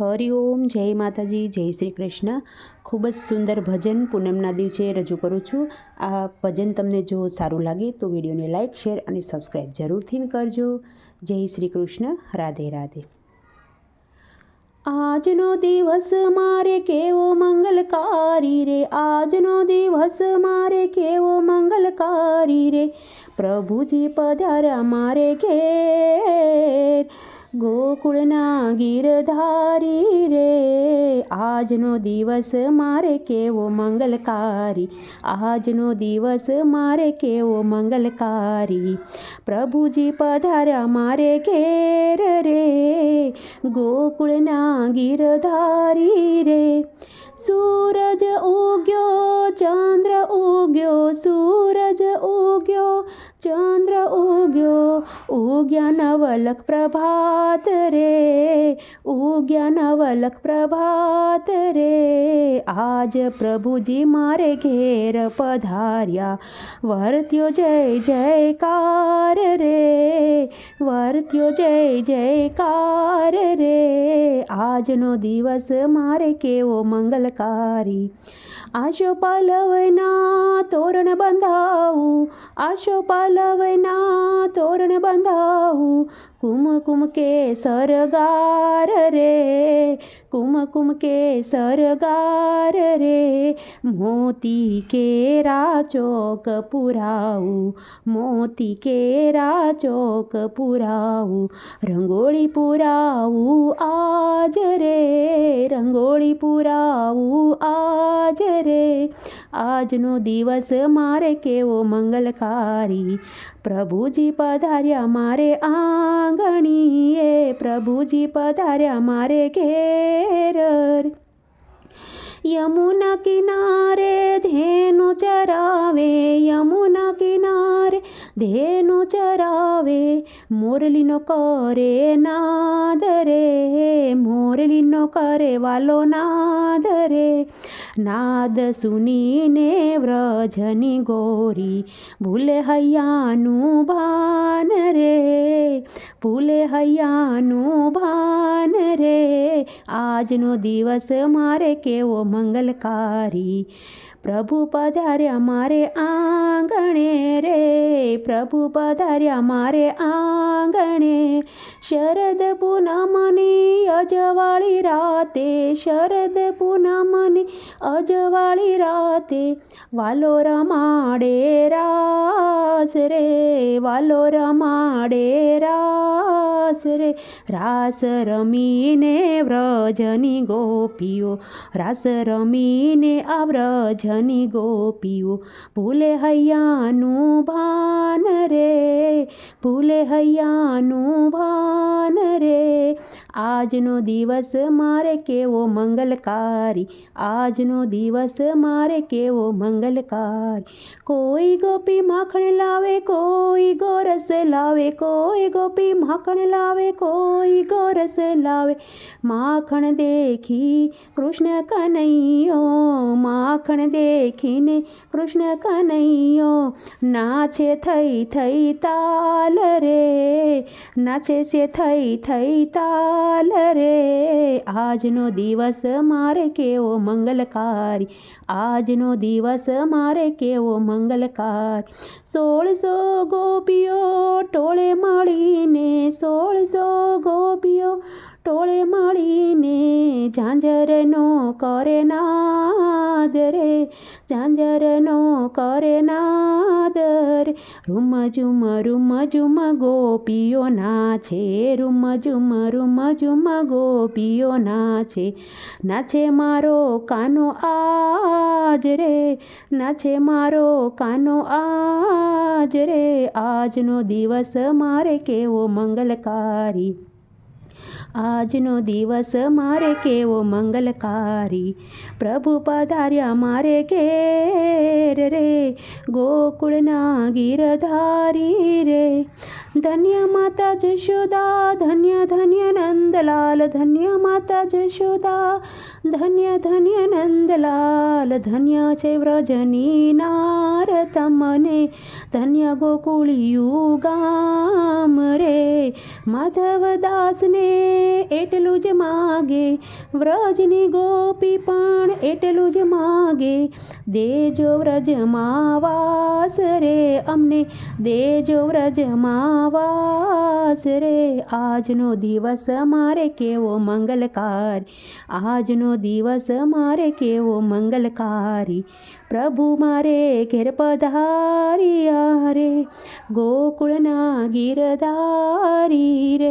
હરિઓમ જય માતાજી, જય શ્રી કૃષ્ણ. ખૂબ જ સુંદર ભજન પૂનમના દિવસે રજૂ કરું છું. આ ભજન તમને જો સારું લાગે તો વિડીયોને લાઇક શેર અને સબસ્ક્રાઈબ જરૂરથી કરજો. જય શ્રી કૃષ્ણ. રાધે રાધે. આજનો દિવસ મારે કેવો મંગલકારી રે? આજનો દિવસ મારે કેવો મંગલકારી રે? પ્રભુજી પધાર્યા મારે ઘેર. ગોકુળના ગીરધારી રે આજનો દિવસ મારે કેવો મંગલકારી આજનો દિવસ મારે કેવો મંગલકારી પ્રભુજી પધાર્યા મારે ઘેર રે ગોકુળના ગીરધારી રે સૂરજ ઉગ્યો ચંદ્ર ઉગ્યો સૂરજ ઉગ્યો ચંદ્ર ઉગ્યો ઉગ્યા નવલખ પ્રભાત રે ઉગ્યા નવલખ પ્રભાત રે આજ પ્રભુજી મારે ઘેર પધાર્યા વર્ત્યો જય જયકાર રે વર્ત્યો જય જયકાર રે આજનો દિવસ મારે કેવો મંગલકારી આશો પલવના તોરણ બંધાવું આશો પાલવના તોરણ બંધાવું. કુમકુમ કે સરગાર રે કુમકુમ કે સરગાર રે. મોતી કેરા ચોક પુરાવું, મોતી કેરા ચોક પુરાવું. રંગોળી પુરાવું આજ રે, રંગોળી પુરાવું આજ રે. આજનો દિવસ મારે કેવો મંગલકારી. પ્રભુજી પધાર્યા મારે આંગણીએ. પ્રભુજી પધાર્યા મારે ઘેર યમુના કિનારે ધેનુ ચરાવે. યમુના કિનારે ધેનુ ચરાવે. મોરલીનો કરે નાદ રે મોરલીનો કરે વાલો નાદ રે નાદ સુનીને વ્રજની ગોરી ભૂલે હૈયાનું ભાન રે ભૂલે હૈયાનું ભાન રે આજનો દિવસ મારે કેવો મંગલકારી પ્રભુ પધાર્યા મારે આંગણે રે પ્રભુ પધાર્યા મારે આંગણે શરદ પૂનમની અજવાળી રાતે શરદ પૂનમની અજવાળી રાતે વાલો રમાડે રાસ રે વાલો રમાડે રાસ રે. રાસ રમીને વ્રજની ગોપીઓ, રાસ રમીને આ વ્રજની ગોપીઓ ભૂલે હૈયાનું ભાન રે ભૂલે હૈયાનું ભાન રે. આજનો દિવસ મારે કેવો મંગલકારી? આજનો દિવસ મારે કેવો મંગલકારી? કોઈ ગોપી માખણ લાવે, કોઈ ગોરસ લાવે, કોઈ ગોપી માખણ લાવે, કોઈ ગોરસ લાવે. માખણ દેખી કૃષ્ણ કનૈયો, માખણ દેખીને કૃષ્ણ કનૈયો. નાચે થઈ થઈ તાલ રે, નાચે છે થઈ થઈ તાલ રે આજનો દિવસ મારે કેવો મંગલકારી આજનો દિવસ મારે કેવો મંગલકારી સોળસો ગોપીઓ ટોળે મળીને સોળસો ગોપીઓ ટોળે મળીને ઝાંઝરનો કરે નાદ રે ઝાંઝરનો કરે નાદર. રૂમ ઝુમ રૂમ ઝુમ ગોપીઓ નાચે રૂમ ઝુમ રૂમ ઝુમ ગોપીઓ નાચે નાચે મારો કાનો આજ રે. નાચે મારો કાનો આજ રે. આજનો દિવસ મારે કેવો મંગલકારી. આજનો દિવસ મારે કેવો મંગલકારી. પ્રભુ પધાર્યા મારે ઘેર રે ગોકુળના ગીરધારી રે. ધન્ય માતા જશોદા ધન્ય ધન્ય નંદલાલ ધન્ય માતા જશોદા ધન્ય ધન્ય નંદલાલ ધન્ય છે વ્રજની નાર તમને ધન્ય ગોકુળિયું ગામ રે માધવદાસને એટલું જ માગે વ્રજની ગોપી પણ એટલું જ માગે દેજો વ્રજમાં વાસ રે અમને દેજો વ્રજમાં વાસ રે આજનો દિવસ મારે કેવો મંગલકારી, આજનો દિવસ મારે કેવો મંગલકારી. પ્રભુ મારે ઘેર પધારી રે ગોકુળના ગીરધારી રે.